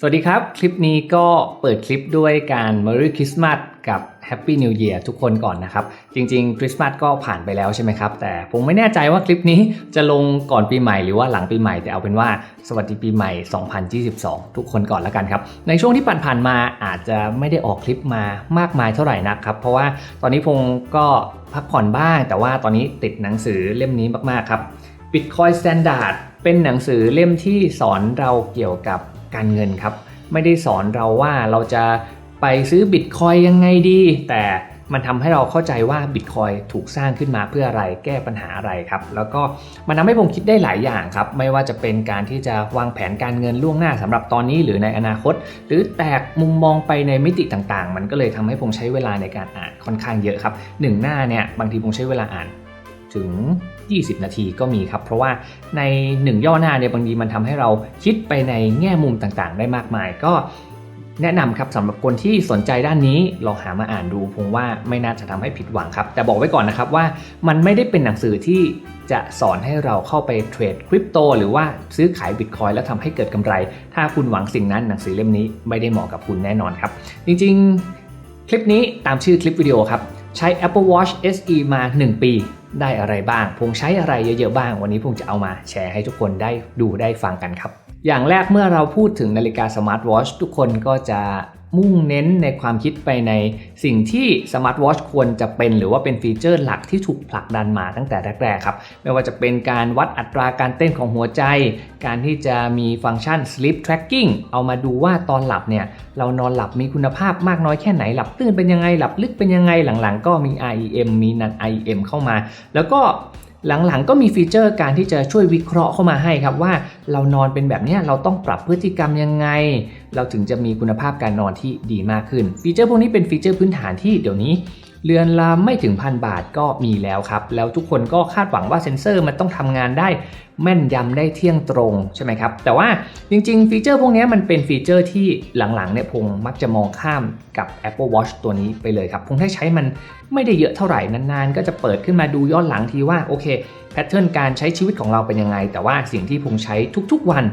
สวัสดีครับ คลิปนี้ก็เปิดคลิปด้วยการ Merry Christmas กับ Happy New Year ทุกคนก่อนนะครับ จริงๆคริสต์มาสก็ผ่านไปแล้วใช่ไหมครับ แต่ผมไม่แน่ใจว่าคลิปนี้จะลงก่อนปีใหม่หรือว่าหลังปีใหม่ แต่เอาเป็นว่าสวัสดีปีใหม่ 2022 ทุกคนก่อนแล้วกันครับ ในช่วงที่ผ่านๆมาอาจจะไม่ได้ออกคลิปมามากมายเท่าไหร่นักครับ เพราะว่าตอนนี้พงก็พักผ่อนบ้าง แต่ว่าตอนนี้ติดหนังสือเล่มนี้มากๆครับ Bitcoin Standard เป็นหนังสือเล่มที่สอนเราเกี่ยวกับ การเงินครับ ไม่ได้สอนเราว่าเราจะไปซื้อบิตคอยยังไงดี แต่มันทำให้เราเข้าใจว่าบิตคอยถูกสร้างขึ้นมาเพื่ออะไรแก้ปัญหาอะไรครับ แล้วก็มันทำให้ผมคิดได้หลายอย่างครับ ไม่ว่าจะเป็นการที่จะวางแผนการเงินล่วงหน้าสำหรับตอนนี้หรือในอนาคต หรือแตกมุมมองไปในมิติต่างๆ มันก็เลยทำให้ผมใช้เวลาในการอ่านค่อนข้างเยอะครับหนึ่งหน้าเนี่ยบางทีผมใช้เวลาอ่าน ถึง 20 นาทีก็มีครับ เพราะว่าใน 1 ย่อหน้าเนี่ยบางทีมันทำให้เราคิดไปในแง่มุมต่างๆ ได้มากมาย ก็แนะนำครับสำหรับคนที่สนใจด้านนี้ลองหามาอ่านดูผมว่าไม่น่าจะทำให้ผิดหวังครับ แต่บอกไว้ก่อนนะครับว่ามันไม่ได้เป็นหนังสือที่จะสอนให้เราเข้าไปเทรดคริปโตหรือว่าซื้อขายบิตคอยแล้วทำให้เกิดกำไร ถ้าคุณหวังสิ่งนั้นหนังสือเล่มนี้ไม่ได้เหมาะกับคุณแน่นอนครับ จริงๆ คลิปนี้ตามชื่อคลิปวิดีโอครับ ใช้ Apple Watch SE มา 1 ปีได้อะไรบ้าง พงใช้อะไรเยอะๆบ้าง วันนี้พงจะเอามาแชร์ให้ทุกคนได้ดูได้ฟังกันครับ อย่างแรกเมื่อเราพูดถึงนาฬิกาสมาร์ทวอชทุกคนก็จะ มุ่งเน้นในความคิดไปในสิ่งที่สมาร์ทวอชควรจะเป็น หรือว่าเป็นฟีเจอร์หลักที่ถูกผลักดันมาตั้งแต่แรกๆครับ ไม่ว่าจะเป็นการวัดอัตราการเต้นของหัวใจ การที่จะมีฟังก์ชัน sleep tracking เอามาดูว่าตอนหลับเนี่ย เรานอนหลับมีคุณภาพมากน้อยแค่ไหนหลับตื่นเป็นยังไงหลับลึกเป็นยังไงหลังๆ ก็มี REM มี non REM เข้ามา แล้วก็ หลังๆ ก็มีฟีเจอร์การที่จะช่วยวิเคราะห์เข้ามาให้ครับว่าเรานอนเป็นแบบนี้เราต้องปรับพฤติกรรมยังไง เราถึงจะมีคุณภาพการนอนที่ดีมากขึ้น ฟีเจอร์พวกนี้เป็นฟีเจอร์พื้นฐานที่เดี๋ยวนี้ เรือนละไม่ถึงพันบาทก็มีแล้วครับ แล้วทุกคนก็คาดหวังว่าเซ็นเซอร์มันต้องทำงานได้แม่นยำได้เที่ยงตรงใช่ไหมครับ แต่ว่าจริงๆ ฟีเจอร์พวกนี้มันเป็นฟีเจอร์ที่หลังๆเนี่ยพงมักจะมองข้ามกับ Apple Watch ตัวนี้ไปเลยครับ พงได้ใช้มันไม่ได้เยอะเท่าไหร่นานๆ ก็จะเปิดขึ้นมาดูย้อนหลังทีว่าโอเคแพทเทิร์นการใช้ชีวิตของเราเป็นยังไง แต่ว่าสิ่งที่พงใช้ทุกๆวัน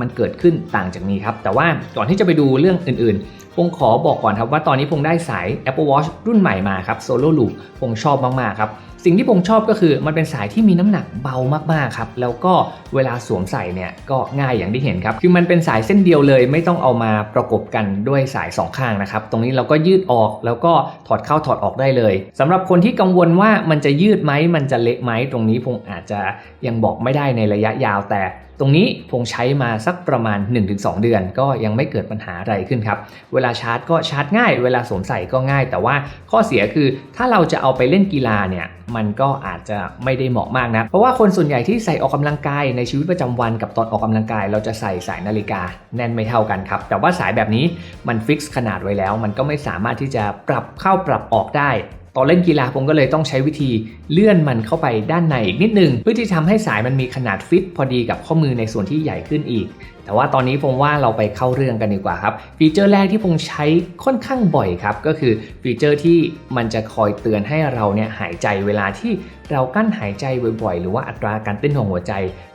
มันเกิดขึ้นต่างจากนี้ครับ แต่ว่าก่อนที่จะไปดูเรื่องอื่นๆ พงขอบอกก่อนครับว่าตอนนี้พงได้สาย Apple Watch รุ่นใหม่มาครับ Solo Loop พงชอบมาก ๆ ครับ สิ่งที่ผมชอบก็คือมันเป็นสายที่มีน้ำหนักเบามากๆครับ แล้วก็เวลาสวมใส่เนี่ยก็ง่ายอย่างที่เห็นครับ คือมันเป็นสายเส้นเดียวเลย ไม่ต้องเอามาประกบกันด้วยสายสองข้างนะครับ ตรงนี้เราก็ยืดออกแล้วก็ถอดเข้าถอดออกได้เลยสำหรับคนที่กังวลว่ามันจะยืดไหมมันจะเละไหมตรงนี้ผมอาจจะยังบอกไม่ได้ในระยะยาวแต่ตรงนี้พงใช้มาสักประมาณ 1-2 เดือน ก็ยังไม่เกิดปัญหาอะไรขึ้นครับเวลาลาชาร์จก็ชาร์จง่าย เวลาสวมใส่ก็ง่าย แต่ว่าข้อเสียคือถ้าเราจะเอาไปเล่นกีฬาเนี่ยมันก็อาจจะไม่ได้เหมาะมากนะ เพราะว่าคนส่วนใหญ่ที่ใส่ออกกำลังกายในชีวิตประจำวันกับตอนออกกำลังกาย เราจะใส่สายนาฬิกาแน่นไม่เท่ากันครับ แต่ว่าสายแบบนี้มันฟิกซ์ขนาดไว้แล้ว มันก็ไม่สามารถที่จะปรับเข้าปรับออกได้ ตอนเล่นกีฬาผมก็เลยต้องใช้วิธีเลื่อนมันเข้าไปด้านในอีกนิดนึงเพื่อที่ทำให้สายมันมีขนาดฟิตพอดีกับข้อมือในส่วนที่ใหญ่ขึ้นอีก แต่ว่าตอนนี้ผมว่าเราไปเข้าเรื่องกันดีกว่าครับฟีเจอร์แรกที่ผมใช้ค่อนข้างบ่อยครับก็คือฟีเจอร์ที่มันจะคอยเตือนให้เราเนี่ยหายใจเวลาที่เรากั้นหายใจบ่อยๆ หรือว่าอัตราการเต้นของหัวใจ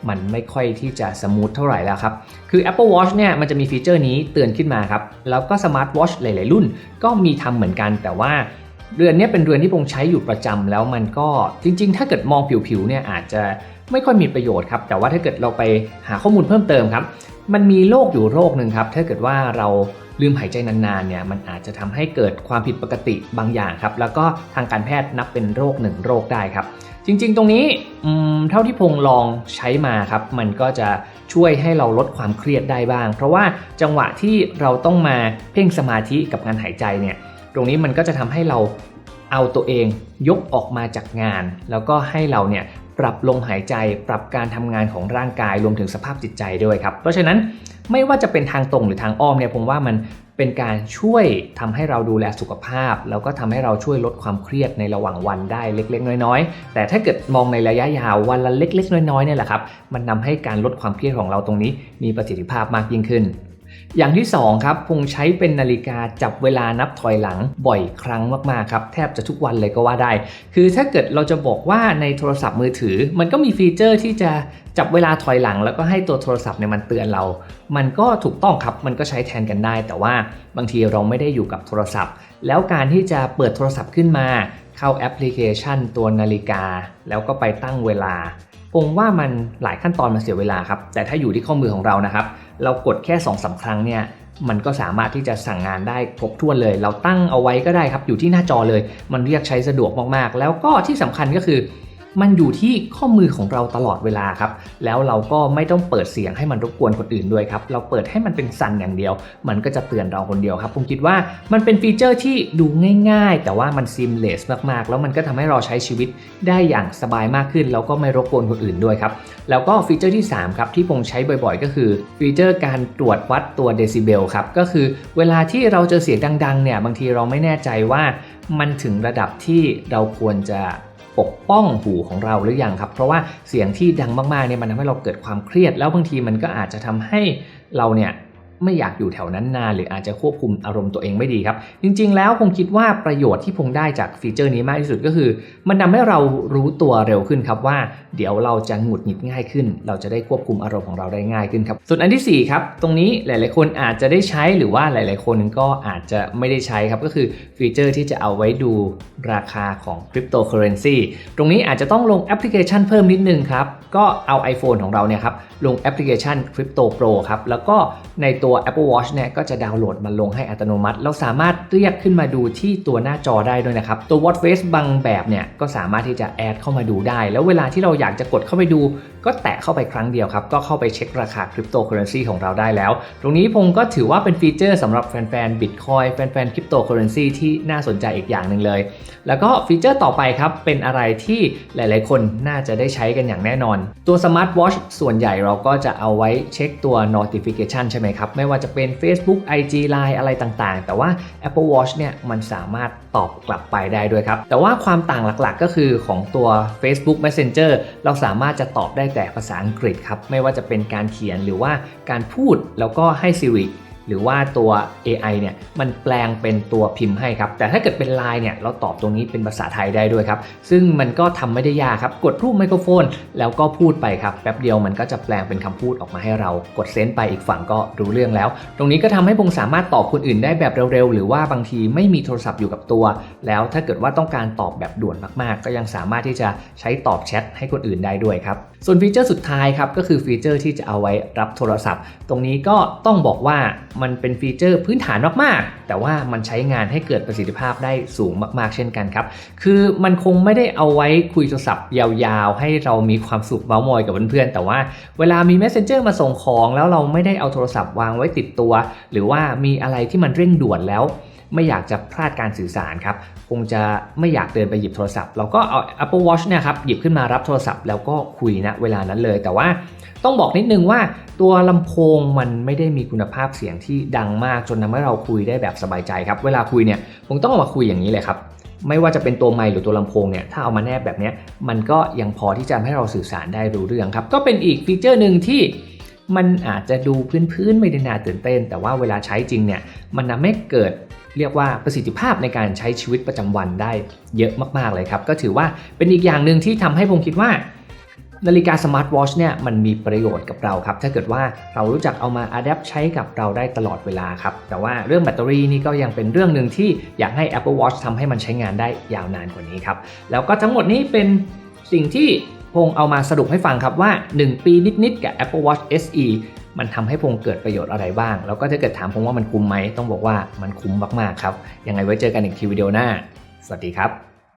มันไม่ค่อยที่จะสมูทเท่าไหร่แล้วครับ คือ Apple Watch เนี่ยมันจะมีฟีเจอร์นี้เตือนขึ้นมาครับ แล้วก็ Smart Watch หลายๆรุ่น ก็มีทำเหมือนกันแต่ว่า เรือนนี้เป็นเรือนที่ผมใช้อยู่ประจำแล้วมันก็จริง ๆ ถ้าเกิดมองผิวๆเนี่ยอาจจะไม่ค่อยมีประโยชน์ครับ แต่ว่าถ้าเกิดเราไปหาข้อมูลเพิ่มเติมครับ มันมีโรคอยู่โรคหนึ่งครับ ถ้าเกิดว่าเราลืมหายใจนานๆเนี่ยมันอาจจะทำให้เกิดความผิดปกติบางอย่างครับ แล้วก็ทางการแพทย์นับเป็นโรคหนึ่งโรคได้ครับ จริง ๆ ตรงนี้เท่าที่พงลองใช้มาครับ มันก็จะช่วยให้เราลดความเครียดได้บ้าง เพราะว่าจังหวะที่เราต้องมาเพ่งสมาธิกับการหายใจเนี่ย ตรงนี้มันก็จะทำให้เราเอาตัวเองยกออกมาจากงาน แล้วก็ให้เราเนี่ยปรับลมหายใจ ปรับการทำงานของร่างกายรวมถึงสภาพจิตใจด้วยครับ เพราะฉะนั้นไม่ว่าจะเป็นทางตรงหรือทางอ้อมเนี่ยผมว่ามันเป็นการช่วยทำให้เราดูแลสุขภาพ แล้วก็ทำให้เราช่วยลดความเครียดในระหว่างวันได้เล็ก ๆ น้อยๆ แต่ถ้าเกิดมองในระยะยาววันละเล็ก ๆ น้อยๆเนี่ยแหละครับมันนำให้การลดความเครียดของเราตรงนี้มีประสิทธิภาพมากยิ่งขึ้น อย่างที่สองครับพงใช้เป็นนาฬิกาจับเวลานับถอยหลังบ่อยครั้งมากๆครับแทบจะทุกวันเลยก็ว่าได้ คือถ้าเกิดเราจะบอกว่าในโทรศัพท์มือถือ มันก็มีฟีเจอร์ที่จะจับเวลาถอยหลัง แล้วก็ให้ตัวโทรศัพท์เนี่ยมันเตือนเรา มันก็ถูกต้องครับมันก็ใช้แทนกันได้ แต่ว่าบางทีเราไม่ได้อยู่กับโทรศัพท์ แล้วการที่จะเปิดโทรศัพท์ขึ้นมา เข้าแอปพลิเคชัน ตัวนาฬิกา แล้วก็ไปตั้งเวลาผมว่ามันหลายขั้นตอนมันเสียเวลาครับแต่ถ้าอยู่ที่ข้อมือของเรานะครับ เรากดแค่2อสาครั้งเนี่ยมันก็สามารถที่จะสั่งงานได้ครบถ้วนเลย เราตั้งเอาไว้ก็ได้ครับอยู่ที่หน้าจอเลย มันเรียกใช้สะดวกมากๆ แล้วก็ที่สำคัญก็คือ มันอยู่ที่ข้อมือของเราตลอดเวลาครับ แล้วเราก็ไม่ต้องเปิดเสียงให้มันรบกวนคนอื่นด้วยครับ เราเปิดให้มันเป็นสั่นอย่างเดียว มันก็จะเตือนเราคนเดียวครับ ผมคิดว่ามันเป็นฟีเจอร์ที่ดูง่ายๆ แต่ว่ามันซิมเลสมากๆ แล้วมันก็ทำให้เราใช้ชีวิตได้อย่างสบายมากขึ้น แล้วก็ไม่รบกวนคนอื่นด้วยครับ แล้วก็ฟีเจอร์ที่ 3 ครับ ที่ผมใช้บ่อยๆ ก็คือฟีเจอร์การตรวจวัดตัวเดซิเบลครับ ก็คือเวลาที่เราเจอเสียงดังๆ เนี่ย บางทีเราไม่แน่ใจว่ามันถึงระดับที่เราควรจะ ปกป้องหูของเราหรือยังครับ เพราะว่าเสียงที่ดังมากๆเนี่ยมันทำให้เราเกิดความเครียด แล้วบางทีมันก็อาจจะทำให้เราเนี่ย ไม่อยากอยู่แถวนั้นนานหรืออาจจะควบคุมอารมณ์ตัวเองไม่ดีครับ จริง ๆ แล้วผมคิดว่าประโยชน์ที่ผมได้จากฟีเจอร์นี้มากที่สุดก็คือ มันทำให้เรารู้ตัวเร็วขึ้นครับว่า เดี๋ยวเราจะหงุดหงิดง่ายขึ้น เราจะได้ควบคุมอารมณ์ของเราได้ง่ายขึ้นครับส่วนอันที่4ครับตรงนี้หลายๆ คนอาจจะได้ใช้หรือว่าหลาย ๆ คนก็อาจจะไม่ได้ใช้ครับก็คือฟีเจอร์ที่จะเอาไว้ดูราคาของคริปโตเคอเรนซีตรงนี้อาจจะต้องลงแอปพลิเคชันเพิ่มนิดนึงครับก็เอา iPhone ของเราเนี่ยครับลงแอปพลิเคชัน Crypto Pro ครับแล้วก็ในตัวัว Apple Watch เนี่ยก็จะดาวน์โหลดมาลงให้อัตโนมัติ เราสามารถเรียกขึ้นมาดูที่ตัวหน้าจอได้ด้วยนะครับ ตัว Watch Face บางแบบเนี่ยก็สามารถที่จะแอดเข้ามาดูได้ แล้วเวลาที่เราอยากจะกดเข้าไปดู ก็แตะเข้าไปครั้งเดียวครับ ก็เข้าไปเช็คราคาคริปโตเคอเรนซีของเราได้แล้ว ตรงนี้พงก็ถือว่าเป็นฟีเจอร์สำหรับแฟนๆ Bitcoin แฟนๆคริปโตเคอเรนซีที่น่าสนใจอีกอย่างหนึ่งเลย แล้วก็ฟีเจอร์ต่อไปครับเป็นอะไรที่หลาย ๆ คนน่าจะได้ใช้กันอย่างแน่นอน ตัว Smart Watch ส่วนใหญ่เราก็จะเอาไว้เช็คตัว notification ใช่ไหมครับไม่ว่าจะเป็น Facebook IG Line อะไรต่างๆ แต่ว่า Apple Watch เนี่ยมันสามารถตอบกลับไปได้ด้วยครับ แต่ว่าความต่างหลักๆ ก็คือของตัว Facebook Messenger เราสามารถจะตอบได้แต่ภาษาอังกฤษครับ ไม่ว่าจะเป็นการเขียนหรือว่าการพูดแล้วก็ให้ Siri หรือว่าตัว AI เนี่ยมันแปลงเป็นตัวพิมพ์ให้ครับ แต่ถ้าเกิดเป็น Line เนี่ยเราตอบตรงนี้เป็นภาษาไทยได้ด้วยครับ ซึ่งมันก็ทำไม่ได้ยากครับ กดรูปไมโครโฟน แล้วก็พูดไปครับ แป๊บเดียวมันก็จะแปลงเป็นคำพูดออกมาให้เรา กดเซนต์ไปอีกฝั่งก็รู้เรื่องแล้ว ตรงนี้ก็ทำให้พงสามารถตอบคนอื่นได้แบบเร็วๆ หรือว่าบางทีไม่มีโทรศัพท์อยู่กับตัว แล้วถ้าเกิดว่าต้องการตอบแบบด่วนมากๆ ก็ยังสามารถที่จะใช้ตอบแชทให้คนอื่นได้ด้วยครับส่วนฟีเจอร์สุดท้ายครับก็คือฟีเจอร์ที่จะเอาไว้รับโทรศัพท์ ตรงนี้ก็ต้องบอกว่ามันเป็นฟีเจอร์พื้นฐานมากๆ แต่ว่ามันใช้งานให้เกิดประสิทธิภาพได้สูงมากๆ เช่นกันครับ คือมันคงไม่ได้เอาไว้คุยโทรศัพท์ยาวๆ ให้เรามีความสุขเมาส์มอยกับเพื่อนๆ แต่ว่าเวลามี Messenger มาส่งของ แล้วเราไม่ได้เอาโทรศัพท์วางไว้ติดตัว หรือว่ามีอะไรที่มันเร่งด่วนแล้ว ไม่อยากจะพลาดการสื่อสารครับคงจะไม่อยากเดินไปหยิบโทรศัพท์ เราก็เอา Apple Watch เนี่ยครับหยิบขึ้นมารับโทรศัพท์แล้วก็คุยนะเวลานั้นเลย แต่ว่าต้องบอกนิดนึงว่าตัวลำโพงมันไม่ได้มีคุณภาพเสียงที่ดังมากจนทำให้เราคุยได้แบบสบายใจครับ เวลาคุยเนี่ยผมต้องเอามาคุยอย่างนี้เลยครับไม่ว่าจะเป็นตัวไมค์หรือตัวลำโพงเนี่ยถ้าเอามาแนบแบบนี้มันก็ยังพอที่จะให้เราสื่อสารได้รู้เรื่องครับ ก็เป็นอีกฟีเจอร์หนึ่งที่มันอาจจะดูพื้นๆไม่ได้น่าตื่นเต้น แต่ว่าเวลาใช้จริงเนี่ยมันทำให้เกิด เรียกว่าประสิทธิภาพในการใช้ชีวิตประจำวันได้เยอะมากๆเลยครับ ก็ถือว่าเป็นอีกอย่างหนึ่งที่ทำให้ผมคิดว่านาฬิกาสมาร์ทวอชเนี่ยมันมีประโยชน์กับเราครับ ถ้าเกิดว่าเรารู้จักเอามาอัดแอปใช้กับเราได้ตลอดเวลาครับ แต่ว่าเรื่องแบตเตอรี่นี่ก็ยังเป็นเรื่องหนึ่งที่อยากให้ Apple Watch ทำให้มันใช้งานได้ยาวนานกว่านี้ครับ แล้วก็ทั้งหมดนี้เป็นสิ่งที่พงเอามาสรุปให้ฟังครับว่า 1 ปีนิด ๆ กับ Apple Watch SE มันทำให้พงเกิดประโยชน์อะไรบ้าง แล้วก็ถ้าเกิดถามพงว่ามันคุ้มไหมต้องบอกว่ามันคุ้มมากๆครับยังไงไว้เจอกันอีกทีวิดีโอหน้า สวัสดีครับ